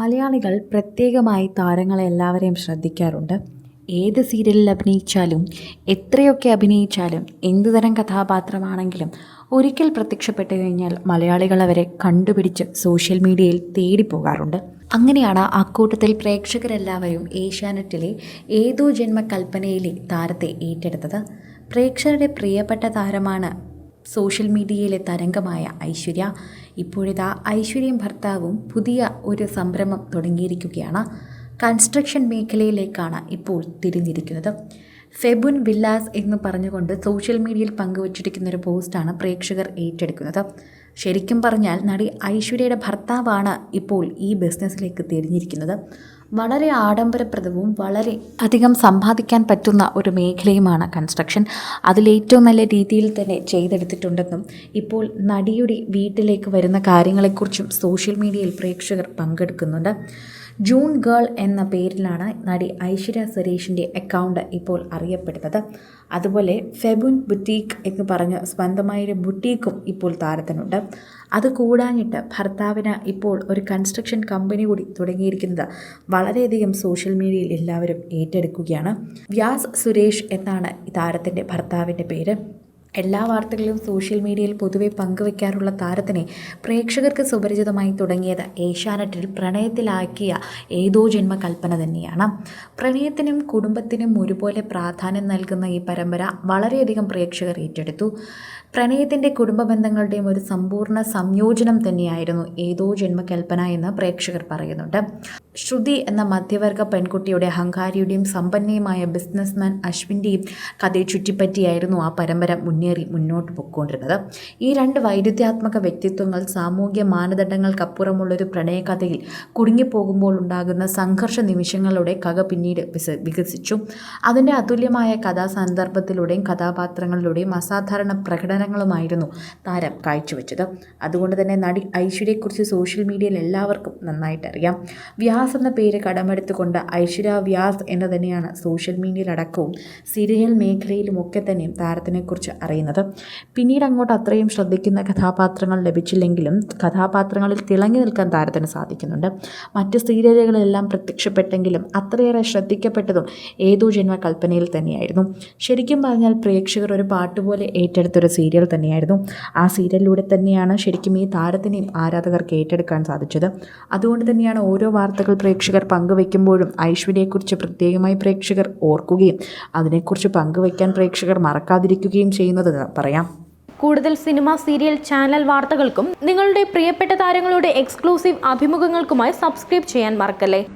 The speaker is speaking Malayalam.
മലയാളികൾ പ്രത്യേകമായി താരങ്ങളെ എല്ലാവരെയും ശ്രദ്ധിക്കാറുണ്ട്. ഏത് സീരിയലിൽ അഭിനയിച്ചാലും എത്രയൊക്കെ അഭിനയിച്ചാലും എന്തുതരം കഥാപാത്രമാണെങ്കിലും ഒരിക്കൽ പ്രത്യക്ഷപ്പെട്ടു കഴിഞ്ഞാൽ മലയാളികൾ അവരെ കണ്ടുപിടിച്ച് സോഷ്യൽ മീഡിയയിൽ തേടിപ്പോകാറുണ്ട്. അങ്ങനെയാണ് അക്കൂട്ടത്തിൽ പ്രേക്ഷകരെല്ലാവരും ഏഷ്യാനെറ്റിലെ ഏതോ ജന്മകൽപ്പനയിലെ താരത്തെ ഏറ്റെടുത്തത്. പ്രേക്ഷകരുടെ പ്രിയപ്പെട്ട താരമാണ് സോഷ്യൽ മീഡിയയിലെ തരംഗമായ ഐശ്വര്യ. ഇപ്പോഴിതാ ഐശ്വര്യയും ഭർത്താവും പുതിയ ഒരു സംരംഭം തുടങ്ങിയിരിക്കുകയാണ്. കൺസ്ട്രക്ഷൻ മേഖലയിലേക്കാണ് ഇപ്പോൾ തിരിഞ്ഞിരിക്കുന്നത്. ഫെബുൻ വില്ലാസ് എന്ന് പറഞ്ഞുകൊണ്ട് സോഷ്യൽ മീഡിയയിൽ പങ്കുവച്ചിരിക്കുന്ന ഒരു പോസ്റ്റാണ് പ്രേക്ഷകർ ഏറ്റെടുക്കുന്നത്. ശരിക്കും പറഞ്ഞാൽ നടി ഐശ്വര്യയുടെ ഭർത്താവാണ് ഇപ്പോൾ ഈ ബിസിനസ്സിലേക്ക് തിരിഞ്ഞിരിക്കുന്നത്. വളരെ ആഡംബരപ്രദവും വളരെ അധികം സമ്പാദിക്കാൻ പറ്റുന്ന ഒരു മേഖലയുമാണ് കൺസ്ട്രക്ഷൻ അതിലേറ്റവും നല്ല രീതിയിൽ തന്നെ ചെയ്തെടുത്തിട്ടുണ്ടെന്നും ഇപ്പോൾ നടിയുടെ വീട്ടിലേക്ക് വരുന്ന കാര്യങ്ങളെക്കുറിച്ചും സോഷ്യൽ മീഡിയയിൽ പ്രേക്ഷകർ പങ്കെടുക്കുന്നുണ്ട്. ജൂൺ ഗേൾ എന്ന പേരിലാണ് നടി ഐശ്വര്യ സുരേഷിന്റെ അക്കൗണ്ട് ഇപ്പോൾ അറിയപ്പെടുന്നത്. അതുപോലെ ഫെബുൻ ബുട്ടീക്ക് എന്ന് പറഞ്ഞ് സ്വന്തമായൊരു ബുട്ടീക്കും ഇപ്പോൾ താരത്തിനുണ്ട് അത് കൂടാഞ്ഞിട്ട് ഭർത്താവിന് ഇപ്പോൾ ഒരു കൺസ്ട്രക്ഷൻ കമ്പനി കൂടി തുടങ്ങിയിരിക്കുന്നത്. വളരെയധികം സോഷ്യൽ മീഡിയയിൽ എല്ലാവരും ഏറ്റെടുക്കുകയാണ്. വ്യാസ് സുരേഷ് എന്നാണ് താരത്തിന്റെ ഭർത്താവിന്റെ പേര്. എല്ലാ വാർത്തകളും സോഷ്യൽ മീഡിയയിൽ പൊതുവെ പങ്കുവെക്കാറുള്ള താരത്തിനെ പ്രേക്ഷകർക്ക് സുപരിചിതമായി തുടങ്ങിയത് ഏഷ്യാനെറ്റിൽ പ്രണയത്തിലാക്കിയ ഏതോ ജന്മകൽപ്പന തന്നെയാണ്. പ്രണയത്തിനും കുടുംബത്തിനും ഒരുപോലെ പ്രാധാന്യം നൽകുന്ന ഈ പരമ്പര വളരെയധികം പ്രേക്ഷകർ ഏറ്റെടുത്തു. പ്രണയത്തിന്റെ കുടുംബ ബന്ധങ്ങളുടെയും ഒരു സമ്പൂർണ സംയോജനം തന്നെയായിരുന്നു ഏതോ ജന്മകൽപ്പന എന്ന് പ്രേക്ഷകർ പറയുന്നുണ്ട്. ശ്രുതി എന്ന മധ്യവർഗ പെൺകുട്ടിയുടെ അഹങ്കാരിയുടെയും സമ്പന്നയുമായ ബിസിനസ്മാൻ അശ്വിന്റെയും കഥയെ ചുറ്റിപ്പറ്റിയായിരുന്നു ആ പരമ്പര മുന്നേറി മുന്നോട്ട് പൊയ്ക്കൊണ്ടിരുന്നത്. ഈ രണ്ട് വൈരുദ്ധ്യാത്മക വ്യക്തിത്വങ്ങൾ സാമൂഹ്യ മാനദണ്ഡങ്ങൾക്കപ്പുറമുള്ളൊരു പ്രണയകഥയിൽ കുടുങ്ങിപ്പോകുമ്പോൾ ഉണ്ടാകുന്ന സംഘർഷ നിമിഷങ്ങളുടെ കഥ പിന്നീട് വികസിച്ചു. അതിന്റെ അതുല്യമായ കഥാസന്ദർഭത്തിലൂടെയും കഥാപാത്രങ്ങളിലൂടെയും അസാധാരണ പ്രകടനങ്ങളുമായിരുന്നു താരം കാഴ്ചവെച്ചത്. അതുകൊണ്ട് തന്നെ നടി ഐശ്വര്യയെക്കുറിച്ച് സോഷ്യൽ മീഡിയയിൽ എല്ലാവർക്കും നന്നായിട്ട് അറിയാം വ്യാസ് എന്ന പേര് കടമെടുത്തുകൊണ്ട് ഐശ്വര്യ വ്യാസ് എന്ന് തന്നെയാണ് സോഷ്യൽ മീഡിയയിലടക്കവും സീരിയൽ മേഖലയിലുമൊക്കെ തന്നെയും താരത്തിനെക്കുറിച്ച് അറിയുന്നത്. പിന്നീട് അങ്ങോട്ട് അത്രയും ശ്രദ്ധിക്കുന്ന കഥാപാത്രങ്ങൾ ലഭിച്ചില്ലെങ്കിലും കഥാപാത്രങ്ങളിൽ തിളങ്ങി നിൽക്കാൻ താരത്തിന് സാധിക്കുന്നുണ്ട്. മറ്റ് സീരിയലുകളെല്ലാം പ്രത്യക്ഷപ്പെട്ടെങ്കിലും അത്രയേറെ ശ്രദ്ധിക്കപ്പെട്ടതും ഏതോ ജന്മ കൽപ്പനയിൽ തന്നെയായിരുന്നു. ശരിക്കും പറഞ്ഞാൽ പ്രേക്ഷകർ ഒരു പാട്ടുപോലെ ഏറ്റെടുത്തൊരു സീരിയൽ തന്നെയായിരുന്നു. ആ സീരിയലിലൂടെ തന്നെയാണ് ശരിക്കും ഈ താരത്തിനെയും ആരാധകർക്ക് ഏറ്റെടുക്കാൻ സാധിച്ചത്. അതുകൊണ്ട് തന്നെയാണ് ഓരോ വാർത്തകൾ പ്രേക്ഷകർ പങ്കുവയ്ക്കുമ്പോഴും ഐശ്വര്യയെക്കുറിച്ച് പ്രത്യേകമായി പ്രേക്ഷകർ ഓർക്കുകയും അതിനെക്കുറിച്ച് പങ്കുവയ്ക്കാൻ പ്രേക്ഷകർ മറക്കാതിരിക്കുകയും ചെയ്യുന്നത് പറയാം. കൂടുതൽ സിനിമ സീരിയൽ ചാനൽ വാർത്തകൾക്കും നിങ്ങളുടെ പ്രിയപ്പെട്ട താരങ്ങളുടെ എക്സ്ക്ലൂസീവ് അഭിമുഖങ്ങൾക്കുമായി സബ്സ്ക്രൈബ് ചെയ്യാൻ മറക്കല്ലേ?